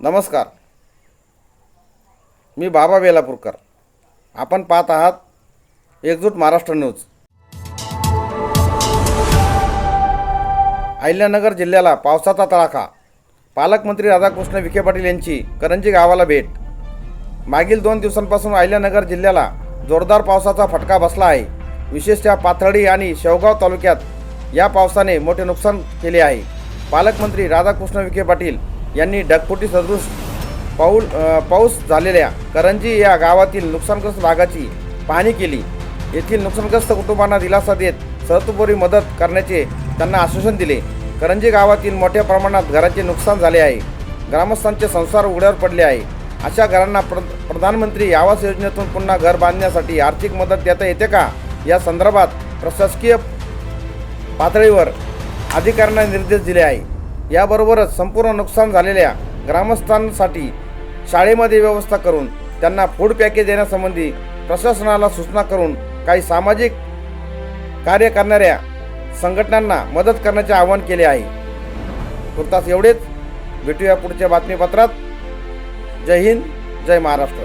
नमस्कार. मी बाबा वेलापूरकर आपण पाहत आहात एकजूट महाराष्ट्र न्यूज. अहिल्यानगर जिल्ह्याला पावसाचा तडाखा. पालकमंत्री राधाकृष्ण विखे पाटील यांची करंजी गावाला भेट. मागील दोन दिवसांपासून अहिल्यानगर जिल्ह्याला जोरदार पावसाचा फटका बसला आहे. विशेषतः पाथर्डी आणि शेवगाव तालुक्यात या पावसाने मोठे नुकसान केले आहे. पालकमंत्री राधाकृष्ण विखे पाटील यांनी ढगफुटी सदृश पाऊल पाऊस झालेल्या करंजी या गावातील नुकसानग्रस्त भागाची पाहणी केली. येथील नुकसानग्रस्त कुटुंबांना दिलासा देत सर्वतोपरी मदत करण्याचे त्यांना आश्वासन दिले. करंजी गावातील मोठ्या प्रमाणात घरांचे नुकसान झाले आहे. ग्रामस्थांचे संसार उघड्यावर पडले आहे. अशा घरांना प्र प्रधानमंत्री आवास योजनेतून पुन्हा घर बांधण्यासाठी आर्थिक मदत देता येते का? या संदर्भात प्रशासकीय पातळीवर अधिकाऱ्यांना निर्देश दिले आहे. याबरोबरच संपूर्ण नुकसान झालेल्या ग्रामस्थांसाठी शाळेमध्ये व्यवस्था करून त्यांना फूड पॅकेज देण्यासंबंधी प्रशासनाला सूचना करून काही सामाजिक कार्य करणाऱ्या संघटनांना मदत करण्याचे आवाहन केले आहे. तुर्तास एवढेच. भेटूया पुढच्या बातमीपत्रात. जय हिंद जय महाराष्ट्र.